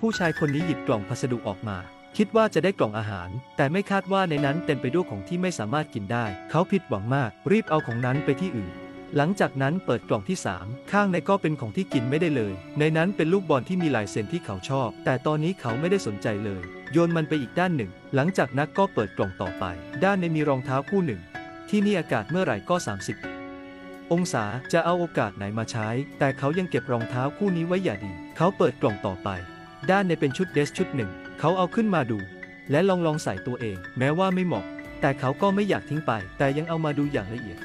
ผู้ชายคนนี้หยิบกล่องพัสดุออกมา คิดว่าจะได้กล่องอาหาร แต่ไม่คาดว่าในนั้นเต็มไปด้วยของที่ไม่สามารถกินได้ เขาผิดหวังมาก รีบเอาของนั้นไปที่อื่น หลังจากนั้นเปิดกล่องที่ 3 ข้างในก็เป็นของที่กินไม่ได้เลย ในนั้นเป็นลูกบอลที่มีลายเซ็นที่เขาชอบ แต่ตอนนี้เขาไม่ได้สนใจเลย โยนมันไปอีกด้านหนึ่ง หลังจากนั้นก็เปิดกล่องต่อไป ด้านในมีรองเท้าคู่หนึ่ง ที่นี่อากาศเมื่อไหร่ก็ 30องศาจะเอาโอกาสไหนมาใช้ แต่เขายังเก็บรองเท้าคู่นี้ไว้อย่าดี เขาเปิดกล่องต่อไป ด้านในเป็นชุดเดสชุดหนึ่ง เขาเอาขึ้นมาดู และลองลองใส่ตัวเอง แม้ว่าไม่เหมาะ แต่เขาก็ไม่อยากทิ้งไป แต่ยังเอามาดูอย่างละเอียด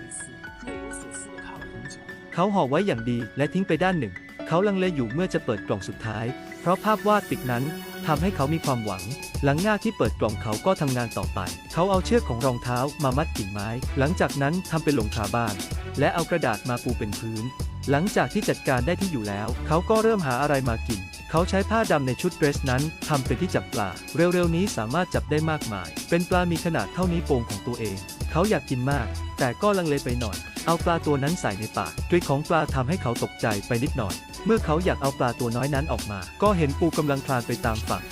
เขาห่อไว้อย่างดีและทิ้งไปด้านหนึ่ง เขาลังเลอยู่เมื่อจะเปิดกล่องสุดท้าย เพราะภาพวาดติดนั้นทำให้เขามีความหวัง หลังง่าที่เปิดกล่องเขาก็ทำงานต่อไป เขาเอาเชือกของรองเท้ามามัดกิ่งไม้ หลังจากนั้นทำเป็นหลงคาบ้าน และเอากระดาษมาปูเป็นพื้น หลังจากที่จัดการได้ที่อยู่แล้ว เขาก็เริ่มหาอะไรมากิน เขาใช้ผ้าดำในชุดเดรสนั้นทำเป็นที่จับปลา เร็วๆนี้สามารถจับได้มากมาย เป็นปลามีขนาดเท่านี้โป่งของตัวเอง เขาอยากกินมาก แต่ก็ลังเลไปหน่อย เอาปลาตัวนั้นใส่ในปากด้วยของปลาทำให้เขาตกใจไปนิดหน่อย เมื่อเขาอยากเอาปลาตัวน้อยนั้นออกมา ก็เห็นปูกำลังคลานไปตามฝั่ง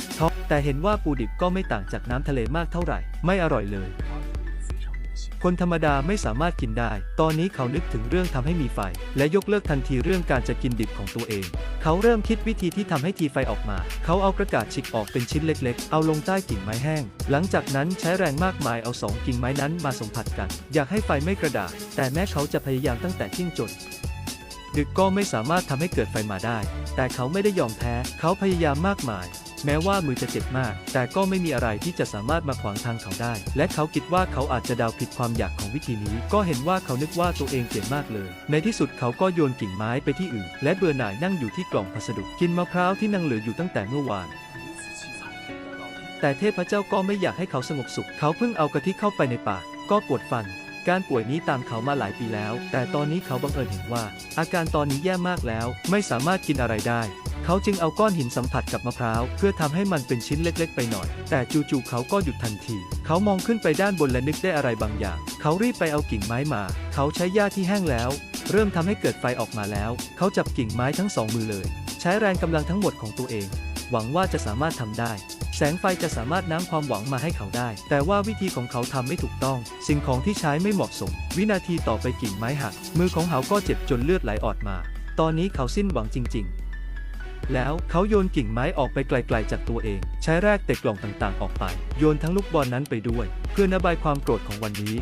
แต่เห็นว่าปูดิบก็ไม่ต่างจากน้ำทะเลมากเท่าไหร่ ไม่อร่อยเลย คนธรรมดาไม่สามารถกินได้ ตอนนี้เขานึกถึงเรื่องทำให้มีไฟ และยกเลิกทันทีเรื่องการจะกินดิบของตัวเอง เขาเริ่มคิดวิธีที่ทำให้ทีไฟออกมา เขาเอากระดาษฉีกออกเป็นชิ้นเล็กๆ เอาลงใต้กิ่งไม้แห้ง หลังจากนั้นใช้แรงมากมายเอาสองกิ่งไม้นั้นมาสัมผัสกัน อยากให้ไฟไม่กระดาษ แต่แม้เขาจะพยายามตั้งแต่ที่ยงจนดึกก็ไม่สามารถทำให้เกิดไฟมาได้ แต่เขาไม่ได้ยอมแพ้ เขาพยายามมากมาย แม้ว่ามือจะเจ็บมาก แต่ก็ไม่มีอะไรที่จะสามารถมาขวางทางเขาได้ และเขาคิดว่าเขาอาจจะเดาผิดความอยากของวิธีนี้ ก็เห็นว่าเขานึกว่าตัวเองเก่งมากเลย ในที่สุดเขาก็โยนกิ่งไม้ไปที่อื่น และเบื่อหน่ายนั่งอยู่ที่กล่องพัสดุกินมะพร้าวที่นั่งเหลืออยู่ตั้งแต่เมื่อวานแต่เทพเจ้าก็ไม่อยากให้เขาสงบสุข เขาเพิ่งเอากะทิเข้าไปในปาก ก็ปวดฟัน การป่วยนี้ตามเขามาหลายปีแล้ว แต่ตอนนี้เขาบังเอิญเห็นว่า อาการตอนนี้แย่มากแล้ว ไม่สามารถกินอะไรได้ เขาจึงเอาก้อนหินสัมผัสกับมะพร้าว เพื่อทำให้มันเป็นชิ้นเล็กๆ ไปหน่อย แต่จู่ๆเขาก็หยุดทันที เขามองขึ้นไปด้านบนและนึกได้อะไรบางอย่าง เขารีบไปเอากิ่งไม้มา เขาใช้หญ้าที่แห้งแล้ว เริ่มทำให้เกิดไฟออกมาแล้ว เขาจับกิ่งไม้ทั้งสองมือเลย ใช้แรงกำลังทั้งหมดของตัวเอง หวังว่าจะสามารถทำได้ แสงไฟจะสามารถน้ำความหวังมาให้เขาได้ แต่ว่าวิธีของเขาทำไม่ถูกต้อง สิ่งของที่ใช้ไม่เหมาะสม วินาทีต่อไปกิ่งไม้หัก มือของเขาก็เจ็บจนเลือดไหลออกมา ตอนนี้เขาสิ้นหวังจริง ๆ แล้วเขาโยนกิ่งไม้ออกไปไกล ๆ จากตัวเอง ใช้แรกเตะกล่องต่างๆ ออกไป โยนทั้งลูกบอลนั้นไปด้วย เพื่อระบายความโกรธของวันนี้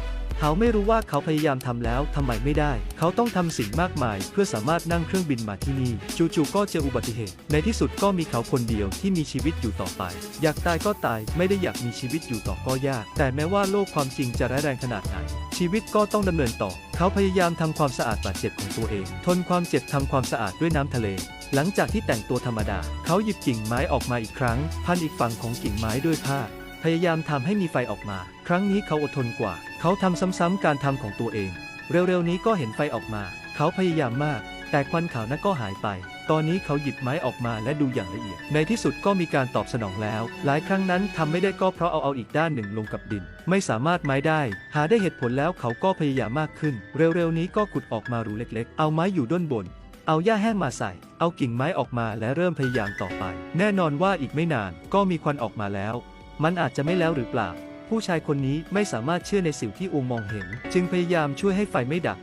เขาไม่รู้ว่าเขาพยายามทำแล้วทำไมไม่ได้ เขาต้องทำสิ่งมากมาย เพื่อสามารถนั่งเครื่องบินมาที่นี่จู่ๆก็เจออุบัติเหตุ ในที่สุดก็มีเขาคนเดียวที่มีชีวิตอยู่ต่อไป อยากตายก็ตายไม่ได้อยากมีชีวิตอยู่ต่อก็ยาก แต่แม้ว่าโลกความจริงจะร้ายแรงขนาดไหน ชีวิตก็ต้องดำเนินต่อ เขาพยายามทำความสะอาดบาดเจ็บของตัวเอง ทนความเจ็บทำความสะอาดด้วยน้ำทะเลหลังจากที่แต่งตัวธรรมดา เขาหยิบกิ่งไม้ออกมาอีกครั้ง พันอีกฝั่งของกิ่งไม้ด้วยผ้า พยายามทำให้มีไฟออกมา ครั้งนี้เขาอดทนกว่า เขาทำซ้ำๆการทำของตัวเอง เร็วๆนี้ก็เห็นไฟออกมา เขาพยายามมาก แต่ควันขาวนั้นก็หายไป ตอนนี้เขาหยิบไม้ออกมาและดูอย่างละเอียด ในที่สุดก็มีการตอบสนองแล้ว หลายครั้งนั้นทำไม่ได้ก็เพราะเอาเอาอีกด้านหนึ่งลงกับดิน ไม่สามารถไม้ได้ หาได้เหตุผลแล้วเขาก็พยายามมากขึ้น เร็วๆนี้ก็ขุดออกมารูเล็กๆ เอาไม้อยู่ด้านบนเอาหญ้าแห้งมาใส่ เอากิ่งไม้ออกมาและเริ่มพยายามต่อไป แน่นอนว่าอีกไม่นานก็มีควันออกมาแล้ว มันอาจจะไม่แล้วหรือเปล่า ผู้ชายคนนี้ไม่สามารถเชื่อในสิ่งที่องค์มองเห็น จึงพยายามช่วยให้ไฟไม่ดับ。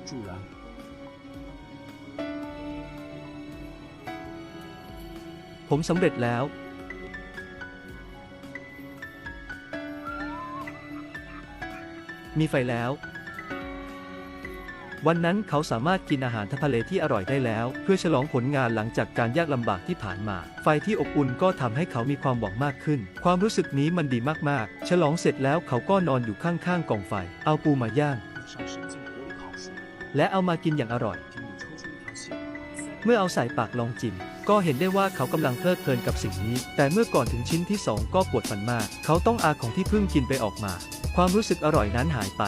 ผมสำเร็จแล้ว มีไฟแล้ว วันนั้นเขาสามารถกินอาหารทะเลที่อร่อยได้แล้ว เพื่อฉลองผลงานหลังจากการยากลำบากที่ผ่านมา ไฟที่อบอุ่นก็ทำให้เขามีความหวังมากขึ้น ความรู้สึกนี้มันดีมากๆ ฉลองเสร็จแล้วเขาก็นอนอยู่ข้างๆกองไฟ เอาปูมาย่าง และเอามากินอย่างอร่อย เมื่อเอาใส่ปากลองจิ้มก็เห็นได้ว่าเขากำลังเพลิดเพลินกับสิ่งนี้ แต่เมื่อก่อนถึงชิ้นที่ 2 ก็ปวดฟันมาก เขาต้องอาของที่เพิ่งกินไปออกมา ความรู้สึกอร่อยนั้นหายไป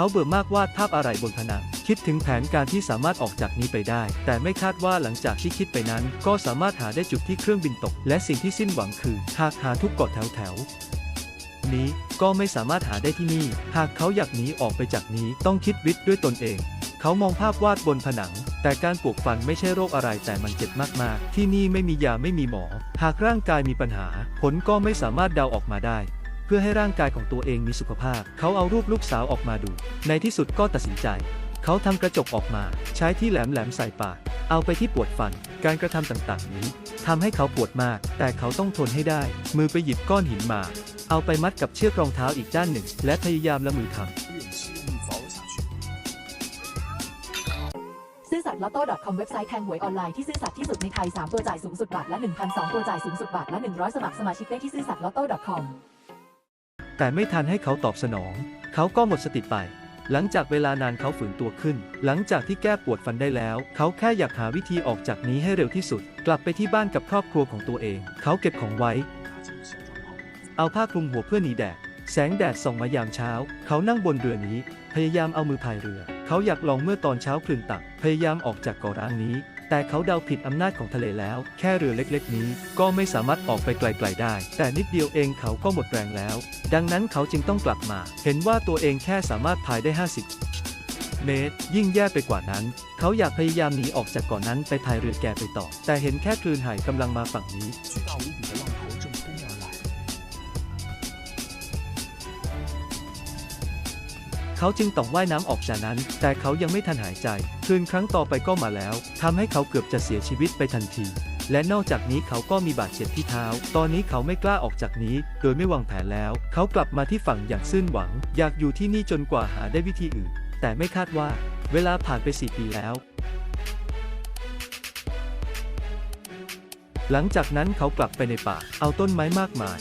เขาเบื่อมากวาดภาพอะไรบนผนัง คิดถึงแผนการที่สามารถออกจากนี้ไปได้ แต่ไม่คาดว่าหลังจากที่คิดไปนั้น ก็สามารถหาได้จุดที่เครื่องบินตก และสิ่งที่สิ้นหวังคือ หากหาทุกเกาะแถวแถวๆนี้ก็ไม่สามารถหาได้ที่นี่ หากเขาอยากหนีออกไปจากนี้ต้องคิดวิทย์ด้วยตนเอง เขามองภาพวาดบนผนัง แต่การปวกฟันไม่ใช่โรคอะไรแต่มันเจ็บมากๆ ที่นี่ไม่มียาไม่มีหมอ หากร่างกายมีปัญหา ผลก็ไม่สามารถเดาออกมาได้ เพื่อให้ร่างกายของตัวเองมีสุขภาพ เขาเอารูปลูกสาวออกมาดู ในที่สุดก็ตัดสินใจ เขาทำกระจกออกมา ใช้ที่แหลมแหลมใส่ปาก เอาไปที่ปวดฟัน การกระทำต่างๆ นี้ทำให้เขาปวดมาก แต่เขาต้องทนให้ได้ มือไปหยิบก้อนหินมา เอาไปมัดกับเชือกรองเท้าอีกด้านหนึ่ง และพยายามละมือทำซื้อสัตว์ลอตโต้ .com เว็บไซต์แทงหวยออนไลน์ที่ซื้อสัตว์ที่สุดในไทย 3 ตัวจ่ายสูงสุดบาทละ 1,002 ตัวจ่ายสูงสุดบาทละ 100 สมัครสมาชิกได้ที่ซื้อสัตว์ลอตโต้ .com แต่ไม่ทันให้เขาตอบสนอง เขาก็หมดสติไป หลังจากเวลานานเขาฝืนตัวขึ้น หลังจากที่แก้ปวดฟันได้แล้ว เขาแค่อยากหาวิธีออกจากนี้ให้เร็วที่สุด กลับไปที่บ้านกับครอบครัวของตัวเอง เขาเก็บของไว้ เอาผ้าคลุมหัวเพื่อหนีแดด แสงแดดส่องมายามเช้า เขานั่งบนเรือนี้ พยายามเอามือพายเรือ เขาอยากลองเมื่อตอนเช้าคลื่นตัก พยายามออกจากเกาะร้างนี้ แต่เขาเดาผิดอำนาจของทะเลแล้ว แค่เรือเล็กๆ นี้ก็ไม่สามารถออกไปไกลๆได้ แต่นิดเดียวเองเขาก็หมดแรงแล้ว ดังนั้นเขาจึงต้องกลับมา เห็นว่าตัวเองแค่สามารถพายได้ 50 เมตร ยิ่งแย่ไปกว่านั้น เขาอยากพยายามหนีออกจากเกาะนั้นไปพายเรือแกไปต่อ แต่เห็นแค่คลื่นหายกำลังมาฝั่งนี้ เขาจึงต้องว่ายน้ำออกจากนั้น แต่เขายังไม่ทันหายใจ คลื่นครั้งต่อไปก็มาแล้วทำให้เขาเกือบจะเสียชีวิตไปทันที และนอกจากนี้เขาก็มีบาดเจ็บที่เท้า ตอนนี้เขาไม่กล้าออกจากนี้ โดยไม่วางแผนแล้ว เขากลับมาที่ฝั่งอย่างซื่นหวัง อยากอยู่ที่นี่จนกว่าหาได้วิธีอื่น แต่ไม่คาดว่า เวลาผ่านไปสี่ปีแล้วหลังจากนั้นเขากลับไปในป่า เอาต้นไม้มากมาย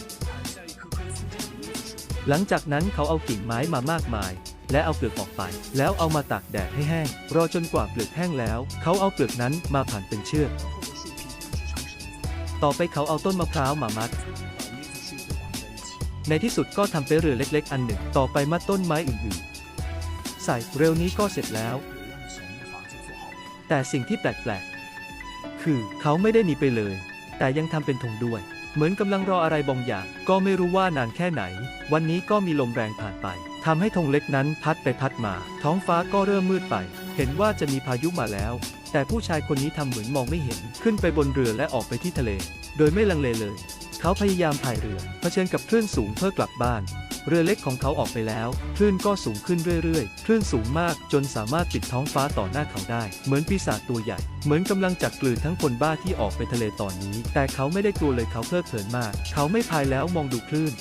หลังจากนั้นเขาเอากิ่งไม้มามากมาย และเอาเปลือกออกไป แล้วเอามาตากแดดให้แห้ง รอจนกว่าเปลือกแห้งแล้ว เขาเอาเปลือกนั้นมาผ่านเป็นเชือก ต่อไปเขาเอาต้นมะพร้าวมามัด ในที่สุดก็ทำเป็นเรือเล็กๆ อันหนึ่ง ต่อไปมัดต้นไม้อื่นๆ ใส่เร็วนี้ก็เสร็จแล้ว แต่สิ่งที่แปลกๆ คือเขาไม่ได้หนีไปเลย แต่ยังทำเป็นธงด้วยเหมือนกำลังรออะไรบางอย่าง ก็ไม่รู้ว่านานแค่ไหน วันนี้ก็มีลมแรงผ่านไป ทำให้ธงเล็กนั้นพัดไปพัดมา ท้องฟ้าก็เริ่มมืดไป เห็นว่าจะมีพายุมาแล้ว แต่ผู้ชายคนนี้ทำเหมือนมองไม่เห็น ขึ้นไปบนเรือและออกไปที่ทะเล โดยไม่ลังเลเลย เขาพยายามพายเรือเผชิญกับคลื่นสูงเพื่อกลับบ้าน เรือเล็กของเขาออกไปแล้ว คลื่นก็สูงขึ้นเรื่อยๆ คลื่นสูงมากจนสามารถปิดท้องฟ้าต่อหน้าเขาได้ เหมือนปีศาจตัวใหญ่ เหมือนกำลังจักกลืนทั้งคนบ้าที่ออกไปทะเลตอนนี้ แต่เขาไม่ได้กลัวเลยเขาเพลิดเพลินมาก เขาไม่พายแล้วมองดูคลื่น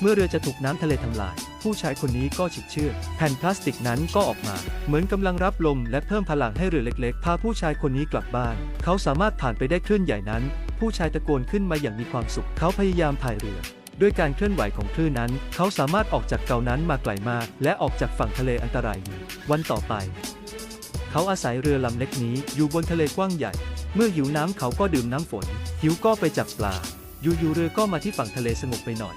เมื่อเรือจะถูกน้ำทะเลทำลาย ผู้ชายคนนี้ก็ฉิกเชือกแผ่นพลาสติกนั้นก็ออกมา เหมือนกำลังรับลมและเพิ่มพลังให้เรือเล็กๆ พาผู้ชายคนนี้กลับบ้าน เขาสามารถผ่านไปได้คลื่นใหญ่นั้น ผู้ชายตะโกนขึ้นมาอย่างมีความสุข เขาพยายามพายเรือด้วยการเคลื่อนไหวของคลื่นนั้น เขาสามารถออกจากเกานั้นมาไกลมาก และออกจากฝั่งทะเลอันตรายนี้วันต่อไป เขาอาศัยเรือลำเล็กนี้อยู่บนทะเลกว้างใหญ่ เมื่อหิวน้ำเขาก็ดื่มน้ำฝน หิวก็ไปจับปลา อยู่ๆเรือก็มาที่ฝั่งทะเลสงบไปหน่อย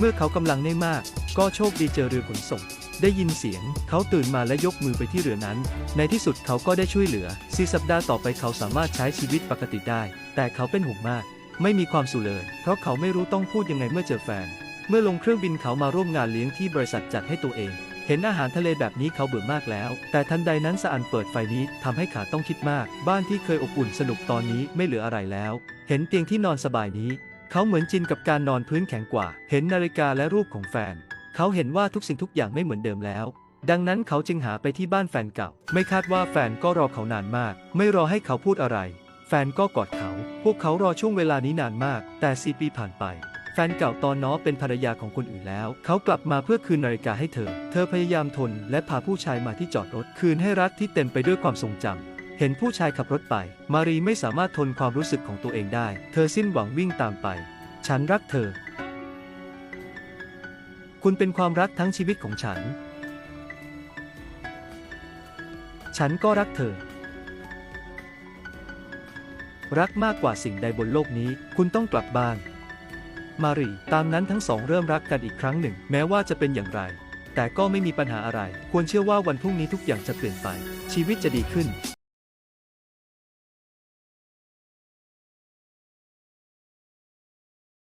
เมื่อเขากำลังได้มาก ก็โชคดีเจอเรือขนส่ง ได้ยินเสียง เขาตื่นมาและยกมือไปที่เรือนั้น ในที่สุดเขาก็ได้ช่วยเหลือสี่สัปดาห์ต่อไปเขาสามารถใช้ชีวิตปกติได้ แต่เขาเป็นห่วงมาก ไม่มีความสุขเลย เพราะเขาไม่รู้ต้องพูดยังไงเมื่อเจอแฟน เมื่อลงเครื่องบินเขามาร่วมงานเลี้ยงที่บริษัทจัดให้ตัวเอง เห็นอาหารทะเลแบบนี้เขาเบื่อมากแล้ว แต่ทันใดนั้นสะอันเปิดไฟนี้ทำให้ขาต้องคิดมาก บ้านที่เคยอบอุ่นสนุกตอนนี้ไม่เหลืออะไรแล้ว เห็นเตียงที่นอนสบายนี้ เขาเหมือนจินกับการนอนพื้นแข็งกว่า เห็นนาฬิกาและรูปของแฟน เขาเห็นว่าทุกสิ่งทุกอย่างไม่เหมือนเดิมแล้ว ดังนั้นเขาจึงหาไปที่บ้านแฟนเก่า ไม่คาดว่าแฟนก็รอเขานานมาก ไม่รอให้เขาพูดอะไร แฟนก็กอดเขา พวกเขารอช่วงเวลานี้นานมาก แต่สี่ปีผ่านไป แฟนเก่าตอนน้อเป็นภรรยาของคนอื่นแล้ว เขากลับมาเพื่อคืนนาฬิกาให้เธอ เธอพยายามทนและพาผู้ชายมาที่จอดรถ คืนให้รัฐที่เต็มไปด้วยความทรงจำ เห็นผู้ชายขับรถไป มารีไม่สามารถทนความรู้สึกของตัวเองได้ เธอสิ้นหวังวิ่งตามไป ฉันรักเธอ คุณเป็นความรักทั้งชีวิตของฉัน ฉันก็รักเธอ รักมากกว่าสิ่งใดบนโลกนี้ คุณต้องกลับบ้าน มารีตามนั้นทั้งสองเริ่มรักกันอีกครั้งหนึ่ง แม้ว่าจะเป็นอย่างไร แต่ก็ไม่มีปัญหาอะไร ควรเชื่อว่าวันพรุ่งนี้ทุกอย่างจะเปลี่ยนไป ชีวิตจะดีขึ้น